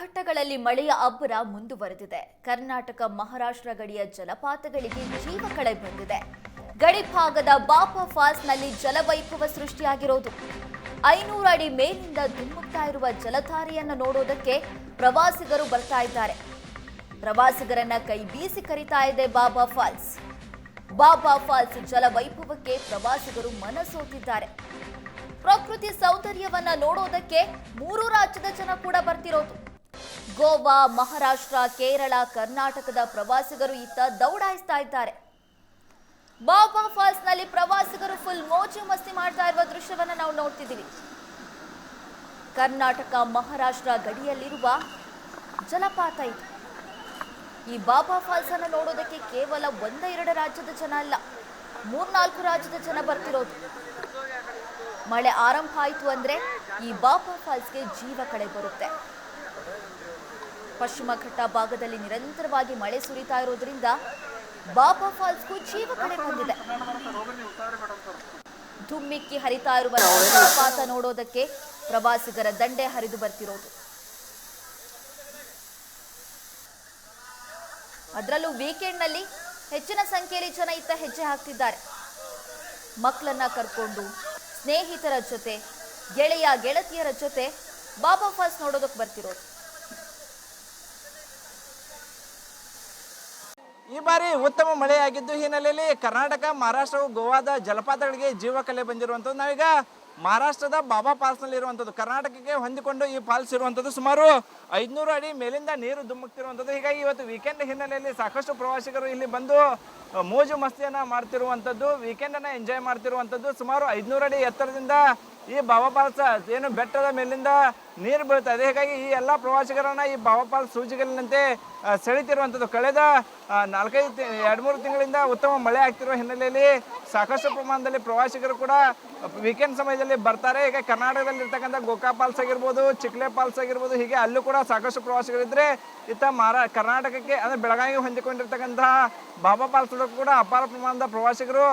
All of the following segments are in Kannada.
ಘಟ್ಟಗಳಲ್ಲಿ ಮಳೆಯ ಅಬ್ಬರ ಮುಂದುವರೆದಿದೆ. ಕರ್ನಾಟಕ ಮಹಾರಾಷ್ಟ್ರ ಗಡಿಯ ಜಲಪಾತಗಳಿಗೆ ಜೀವ ಕಳೆ ಬಂದಿದೆ. ಗಡಿ ಭಾಗದ ಬಾಪಾ ಫಾಲ್ಸ್ನಲ್ಲಿ ಜಲವೈಭವ ಸೃಷ್ಟಿಯಾಗಿರೋದು. ಐನೂರು ಅಡಿ ಮೇಲಿಂದ ಧುಮ್ಮುತ್ತಾ ಇರುವ ಜಲಧಾರೆಯನ್ನು ನೋಡೋದಕ್ಕೆ ಪ್ರವಾಸಿಗರು ಬರ್ತಾ ಇದ್ದಾರೆ. ಪ್ರವಾಸಿಗರನ್ನ ಕೈ ಬೀಸಿ ಕರೀತಾ ಇದೆ ಬಾಬಾ ಫಾಲ್ಸ್. ಬಾಬಾ ಫಾಲ್ಸ್ ಜಲವೈಭವಕ್ಕೆ ಪ್ರವಾಸಿಗರು ಮನಸೋತಿದ್ದಾರೆ. ಪ್ರಕೃತಿ ಸೌಂದರ್ಯವನ್ನ ನೋಡೋದಕ್ಕೆ ಮೂರು ರಾಜ್ಯದ ಜನ ಕೂಡ ಬರ್ತಿರೋದು. ಗೋವಾ, ಮಹಾರಾಷ್ಟ್ರ, ಕೇರಳ, ಕರ್ನಾಟಕದ ಪ್ರವಾಸಿಗರು ಇತ್ತ ದೌಡಾಯಿಸ್ತಾ ಇದ್ದಾರೆ. ಬಾಬಾ ಫಾಲ್ಸ್ನಲ್ಲಿ ಪ್ರವಾಸಿಗರು ಫುಲ್ ಮೋಜು ಮಸ್ತಿ ಮಾಡ್ತಾ ಇರುವ ದೃಶ್ಯವನ್ನ ನಾವು ನೋಡ್ತಿದ್ದೀವಿ. ಕರ್ನಾಟಕ, ಮಹಾರಾಷ್ಟ್ರ ಗಡಿಯಲ್ಲಿರುವ ಜಲಪಾತ ಇದು. ಈ ಬಾಬಾ ಫಾಲ್ಸ್ ಅನ್ನು ನೋಡೋದಕ್ಕೆ ಕೇವಲ ಒಂದ ಎರಡು ರಾಜ್ಯದ ಜನ ಅಲ್ಲ, ಮೂರ್ನಾಲ್ಕು ರಾಜ್ಯದ ಜನ ಬರ್ತಿರೋದು. ಮಳೆ ಆರಂಭ ಆಯಿತು ಅಂದ್ರೆ ಈ ಬಾಬಾ ಫಾಲ್ಸ್ಗೆ ಜೀವ ಕಳೆ ಬರುತ್ತೆ. ಪಶ್ಚಿಮ ಘಟ್ಟ ಭಾಗದಲ್ಲಿ ನಿರಂತರವಾಗಿ ಮಳೆ ಸುರಿತಾ ಇರೋದ್ರಿಂದ ಬಾಬಾ ಫಾಲ್ಸ್ಗೂ ಜೀವ ಕಡೆ ಬಂದಿದೆ ಧುಮ್ಮಿಕ್ಕಿ ಹರಿತಾ ಇರುವ ಜಲಪಾತ ನೋಡೋದಕ್ಕೆ ಪ್ರವಾಸಿಗರ ದಂಡೆ ಹರಿದು ಬರ್ತಿರೋದು. ಅದರಲ್ಲೂ ವೀಕೆಂಡ್ನಲ್ಲಿ ಹೆಚ್ಚಿನ ಸಂಖ್ಯೆಯಲ್ಲಿ ಜನ ಇತ್ತ ಹೆಜ್ಜೆ ಹಾಕ್ತಿದ್ದಾರೆ. ಮಕ್ಕಳನ್ನ ಕರ್ಕೊಂಡು ಸ್ನೇಹಿತರ ಜೊತೆ, ಗೆಳೆಯ ಗೆಳತಿಯರ ಜೊತೆ ಬಾಬಾ ಫಾಲ್ಸ್ ನೋಡೋದಕ್ಕೆ ಬರ್ತಿರೋದು. ಈ ಬಾರಿ ಉತ್ತಮ ಮಳೆಯಾಗಿದ್ದು ಹಿನ್ನೆಲೆಯಲ್ಲಿ ಕರ್ನಾಟಕ, ಮಹಾರಾಷ್ಟ್ರವು ಗೋವಾದ ಜಲಪಾತಗಳಿಗೆ ಜೀವ ಕಲೆ ಬಂದಿರುವಂಥದ್ದು. ನಾವೀಗ ಮಹಾರಾಷ್ಟ್ರದ ಬಾಬಾ ಫಾಲ್ಸ್ನಲ್ಲಿ ಇರುವಂಥದ್ದು, ಕರ್ನಾಟಕಕ್ಕೆ ಹೊಂದಿಕೊಂಡು ಈ ಫಾಲ್ಸ್ ಇರುವಂಥದ್ದು ಸುಮಾರು ಐದುನೂರು ಅಡಿ ಮೇಲಿಂದ ನೀರು ಧುಮ್ಮುಕ್ತಿರುವಂಥದ್ದು. ಹೀಗಾಗಿ ಇವತ್ತು ವೀಕೆಂಡ್ ಹಿನ್ನೆಲೆಯಲ್ಲಿ ಸಾಕಷ್ಟು ಪ್ರವಾಸಿಗರು ಇಲ್ಲಿ ಬಂದು ಮೋಜು ಮಸ್ತಿಯನ್ನು ಮಾಡ್ತಿರುವಂಥದ್ದು ವೀಕೆಂಡನ್ನು ಎಂಜಾಯ್ ಮಾಡ್ತಿರುವಂಥದ್ದು. ಸುಮಾರು ಐದುನೂರು ಅಡಿ ಎತ್ತರದಿಂದ ಈ ಬಾಬಾ ಪಾಲ್ಸ್ ಏನು ಬೆಟ್ಟದ ಮೇಲಿಂದ ನೀರು ಬೀಳ್ತಾ ಇದೆ. ಹೀಗಾಗಿ ಈ ಎಲ್ಲ ಪ್ರವಾಸಿಗರನ್ನ ಈ ಬಾವಪಾಲ್ ಸೂಜಿಗಲಿನಂತೆ ಸೆಳೀತಿರುವಂಥದ್ದು. ಕಳೆದ ನಾಲ್ಕೈದು ಎರಡು ಮೂರು ತಿಂಗಳಿಂದ ಉತ್ತಮ ಮಳೆ ಆಗ್ತಿರುವ ಹಿನ್ನೆಲೆಯಲ್ಲಿ ಸಾಕಷ್ಟು ಪ್ರಮಾಣದಲ್ಲಿ ಪ್ರವಾಸಿಗರು ಕೂಡ ವೀಕೆಂಡ್ ಸಮಯದಲ್ಲಿ ಬರ್ತಾರೆ. ಈಗ ಕರ್ನಾಟಕದಲ್ಲಿ ಇರ್ತಕ್ಕಂಥ ಗೋಕಾ ಫಾಲ್ಸ್ ಆಗಿರ್ಬೋದು, ಚಿಕ್ಲೆ ಪಾಲ್ಸ್ ಆಗಿರ್ಬೋದು, ಹೀಗೆ ಅಲ್ಲೂ ಕೂಡ ಸಾಕಷ್ಟು ಪ್ರವಾಸಿಗರಿದ್ರೆ ಇತ್ತ ಮಹಾರಾ ಕರ್ನಾಟಕಕ್ಕೆ, ಅಂದರೆ ಬೆಳಗಾವಿಗೆ ಹೊಂದಿಕೊಂಡಿರ್ತಕ್ಕಂತಹ ಬಾಬಾ ಫಾಲ್ಸ್ ಕೂಡ ಅಪಾರ ಪ್ರಮಾಣದ ಪ್ರವಾಸಿಗರು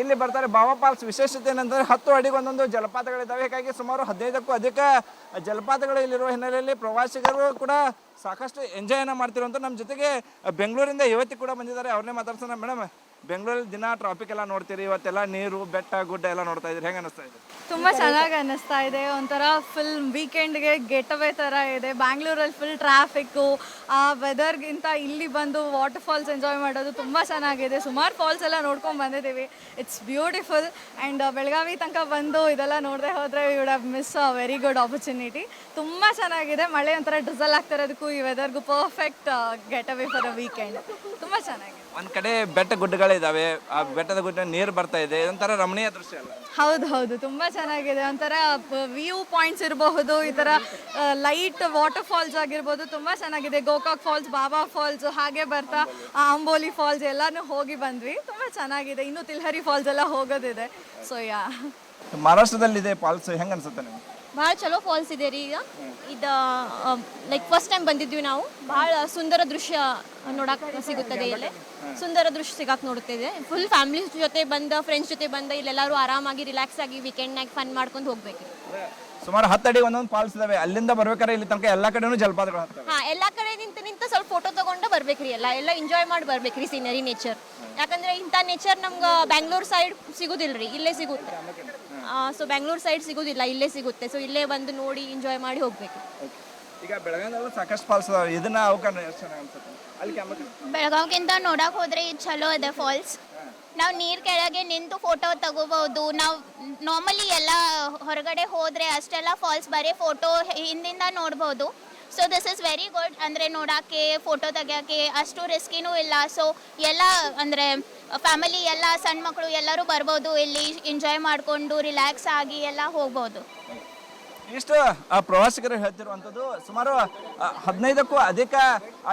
ಇಲ್ಲಿ ಬರ್ತಾರೆ. ಬಾಬಾ ಫಾಲ್ಸ್ ವಿಶೇಷತೆ ಏನಂದ್ರೆ ಹತ್ತು ಅಡಿಗೆ ಒಂದೊಂದು ಜಲಪಾತಗಳಿದ್ದಾವೆ. ಹೀಗಾಗಿ ಸುಮಾರು ಹದಿನೈದಕ್ಕೂ ಅಧಿಕ ಜಲಪಾತಗಳು ಇಲ್ಲಿರುವ ಹಿನ್ನೆಲೆಯಲ್ಲಿ ಪ್ರವಾಸಿಗರು ಕೂಡ ಸಾಕಷ್ಟು ಎಂಜಾಯನ್ನ ಮಾಡ್ತಿರುವಂಥ ನಮ್ಮ ಜೊತೆಗೆ ಬೆಂಗಳೂರಿಂದ ಯುವತಿ ಕೂಡ ಬಂದಿದ್ದಾರೆ. ಅವ್ರನ್ನೇ ಮಾತಾಡ್ಸೋಣ, ಮೇಡಮ್. ಬೆಂಗಳೂರಲ್ಲಿ ದಿನ ಟ್ರಾಫಿಕ್ ಎಲ್ಲ ನೋಡ್ತೀರಿ, ಇವತ್ತೆಲ್ಲ ನೀರು, ಬೆಟ್ಟ, ಗುಡ್ಡ ಎಲ್ಲ ನೋಡ್ತಾ ಇದ್ರೆ ಹೆಂಗೆ ಅನಿಸ್ತಾ ಇದೆ? ತುಂಬ ಚೆನ್ನಾಗಿ ಅನಿಸ್ತಾ ಇದೆ. ಒಂಥರ ಫುಲ್ ವೀಕೆಂಡ್ಗೆ ಗೆಟ್ ಅವೇ ಥರ ಇದೆ. ಬ್ಯಾಂಗ್ಳೂರಲ್ಲಿ ಫುಲ್ ಟ್ರಾಫಿಕ್ಕು ಆ ವೆದರ್ಗಿಂತ ಇಲ್ಲಿ ಬಂದು ವಾಟರ್ ಫಾಲ್ಸ್ ಎಂಜಾಯ್ ಮಾಡೋದು ತುಂಬ ಚೆನ್ನಾಗಿದೆ. ಸುಮಾರು ಫಾಲ್ಸ್ ಎಲ್ಲ ನೋಡ್ಕೊಂಡು ಬಂದಿದ್ದೀವಿ. ಇಟ್ಸ್ ಬ್ಯೂಟಿಫುಲ್ ಆ್ಯಂಡ್ ಬೆಳಗಾವಿ ತನಕ ಬಂದು ಇದೆಲ್ಲ ನೋಡದೆ ಹೋದರೆ would have miss a very good opportunity ತುಂಬ ಚೆನ್ನಾಗಿದೆ. ಮಳೆ ಒಂಥರ ಡ್ರಿಸಲ್ ಆಗ್ತಿರೋದಕ್ಕೂ ಈ ವೆದರ್ಗೂ perfect getaway for a weekend ತುಂಬ ಚೆನ್ನಾಗಿದೆ. ಒಂದು ಕಡೆ ಬೆಟ್ಟ ಗುಡ್ಡಗಳಿದ್ದಾವೆ ಆ ಬೆಟ್ಟದ ಗುಡ್ಡ ನೀರು ಬರ್ತಾ ಇದೆ ಇದೊಂಥರ ರಮಣೀಯ ದೃಶ್ಯ ಅಲ್ಲ ಹೌದು ಹೌದು ತುಂಬಾ ಚೆನ್ನಾಗಿದೆ. ಒಂಥರ ವ್ಯೂ ಪಾಯಿಂಟ್ಸ್ ಇರಬಹುದು ಈ ತರ ಲೈಟ್ ವಾಟರ್ ಫಾಲ್ಸ್ ಆಗಿರ್ಬೋದು ತುಂಬಾ ಚೆನ್ನಾಗಿದೆ. ಗೋಕಾಕ್ ಫಾಲ್ಸ್ ಬಾಬಾ ಫಾಲ್ಸ್ ಹಾಗೆ ಬರ್ತಾ ಅಂಬೋಲಿ ಫಾಲ್ಸ್ ಎಲ್ಲಾನು ಹೋಗಿ ಬಂದ್ವಿ. ತುಂಬಾ ಚೆನ್ನಾಗಿದೆ. ಇನ್ನು ತಿಲ್ಹರಿ ಫಾಲ್ಸ್ ಎಲ್ಲ ಹೋಗೋದಿದೆ. ಸೊ ಯಾ ಮಹಾರಾಷ್ಟ್ರದಲ್ಲಿದೆ ಫಾಲ್ಸ್ ಹೆಂಗ ಅನ್ಸುತ್ತೆ ನಿಮ್ಗೆ? ಭಾಳ ಚಲೋ ಫಾಲ್ಸ್ ಇದೆ ರೀ ಈಗ. ಇದು ಲೈಕ್ ಫಸ್ಟ್ ಟೈಮ್ ಬಂದಿದ್ವಿ ನಾವು. ಭಾಳ ಸುಂದರ ದೃಶ್ಯ ನೋಡಕ್ ಸಿಗುತ್ತದೆ ಇಲ್ಲಿ. ಸುಂದರ ದೃಶ್ಯ ಸಿಗಕ್ಕೆ ನೋಡುತ್ತಿದೆ. ಫುಲ್ ಫ್ಯಾಮಿಲಿ ಜೊತೆ ಬಂದ ಫ್ರೆಂಡ್ಸ್ ಜೊತೆ ಬಂದ, ಇಲ್ಲೆಲ್ಲರೂ ಆರಾಮಾಗಿ ರಿಲ್ಯಾಕ್ಸ್ ಆಗಿ ವೀಕೆಂಡ್ನಾಗ ಫನ್ ಮಾಡ್ಕೊಂಡು ಹೋಗ್ಬೇಕು ಸುಮಾರು ಹತ್ತು ಅಡಿ ಒಂದೊಂದು ಫಾಲ್ಸ್ ಇದಾವೆ. ಅಲ್ಲಿಂದ ಬರ್ಬೇಕಾದ್ರೆ ಇಲ್ಲಿ ತನಕ ಎಲ್ಲಾ ಕಡೆನೂ ಜಲಪಾತಗಳು ಹತ್ತವೆ ಹಾ ಎಲ್ಲ ಕಡೆ ನಿಂತು ನಿಂತ ಸ್ವಲ್ಪ ಫೋಟೋ ತಗೊಂಡು ಬರ್ಬೇಕ್ರಿ ಎಲ್ಲ. ಎಲ್ಲ ಎಂಜಾಯ್ ಮಾಡಿ ಬರ್ಬೇಕ್ರಿ ಸೀನರಿ ನೇಚರ್ ಯಾಕಂದ್ರೆ ಇಂಥ ನೇಚರ್ ನಮ್ಗೆ ಬ್ಯಾಂಗ್ಳೂರ್ ಸೈಡ್ ಸಿಗೋದಿಲ್ಲ ರೀ ಇಲ್ಲೇ ಸಿಗುತ್ತೆ. ಸೊ ಬ್ಯಾಂಗ್ಳೂರ್ ಸೈಡ್ ಸಿಗುದಿಲ್ಲ ಇಲ್ಲೇ ಸಿಗುತ್ತೆ. ಸೊ ಇಲ್ಲೇ ಬಂದು ನೋಡಿ ಎಂಜಾಯ್ ಮಾಡಿ ಹೋಗ್ಬೇಕು. ಈಗ ಸಾಕಷ್ಟು ಫಾಲ್ಸ್ ಅದಾವೆ ಇದನ್ನ ಅವಕಾಶ ಅನ್ಸುತ್ತೆ? ಅಲ್ಲಿ ಕ್ಯಾಮರಾ ಬೆಳಗಾವ್ಗಿಂತ ನೋಡಕ್ ಹೋದ್ರೆ ಇದು ಚಲೋ ಅದ ಫಾಲ್ಸ್ ನಾವು ನೀರ್ ಕೆಳಗೆ ನಿಂತು ಫೋಟೋ ತಗೋಬಹುದು. ನಾವು ನಾರ್ಮಲಿ ಎಲ್ಲ ಹೊರಗಡೆ ಹೋದ್ರೆ ಅಷ್ಟೆಲ್ಲ ಫಾಲ್ಸ್ ಬರೀ ಫೋಟೋ ಹಿಂದಿಂದ ನೋಡ್ಬೋದು. So this is very good ಅಂದರೆ ನೋಡೋಕ್ಕೆ ಫೋಟೋ ತೆಗಿಯೋಕ್ಕೆ ಅಷ್ಟು ರಿಸ್ಕಿನೂ ಇಲ್ಲ. ಸೊ ಎಲ್ಲ ಅಂದರೆ ಫ್ಯಾಮಿಲಿ ಎಲ್ಲ, ಸಣ್ಣ ಮಕ್ಕಳು ಎಲ್ಲರೂ ಬರ್ಬೋದು. ಇಲ್ಲಿ ಎಂಜಾಯ್ ಮಾಡಿಕೊಂಡು ರಿಲ್ಯಾಕ್ಸ್ ಆಗಿ ಎಲ್ಲ ಹೋಗ್ಬೋದು. ಇಷ್ಟು ಪ್ರವಾಸಿಗರು ಹೇಳ್ತಿರುವಂಥದ್ದು ಸುಮಾರು ಹದಿನೈದಕ್ಕೂ ಅಧಿಕ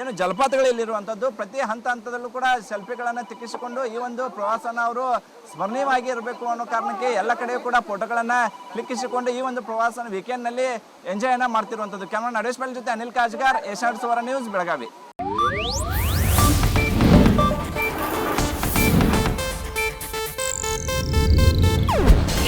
ಏನು ಜಲಪಾತಗಳು ಇಲ್ಲಿರುವಂಥದ್ದು ಪ್ರತಿ ಹಂತ ಹಂತದಲ್ಲೂ ಕೂಡ ಸೆಲ್ಫಿಗಳನ್ನು ತಿಕ್ಕಿಸಿಕೊಂಡು ಈ ಒಂದು ಪ್ರವಾಸನ ಅವರು ಸ್ಮರಣೀಯವಾಗಿ ಇರಬೇಕು ಅನ್ನೋ ಕಾರಣಕ್ಕೆ ಎಲ್ಲ ಕಡೆಯೂ ಕೂಡ ಫೋಟೋಗಳನ್ನು ಕ್ಲಿಕ್ಕಿಸಿಕೊಂಡು ಈ ಒಂದು ಪ್ರವಾಸನ ವೀಕೆಂಡ್ನಲ್ಲಿ ಎಂಜಾಯನ್ನ ಮಾಡ್ತಿರುವಂಥದ್ದು. ಕ್ಯಾಮ್ರಾ ನಡೇಶ್ ಪಾಲ್ ಜೊತೆ ಅನಿಲ್ ಕಾಜ್ಗಾರ್ ಏಷ್ಯಾಡ್ ಸುವರ್ಣ ನ್ಯೂಸ್ ಬೆಳಗಾವಿ.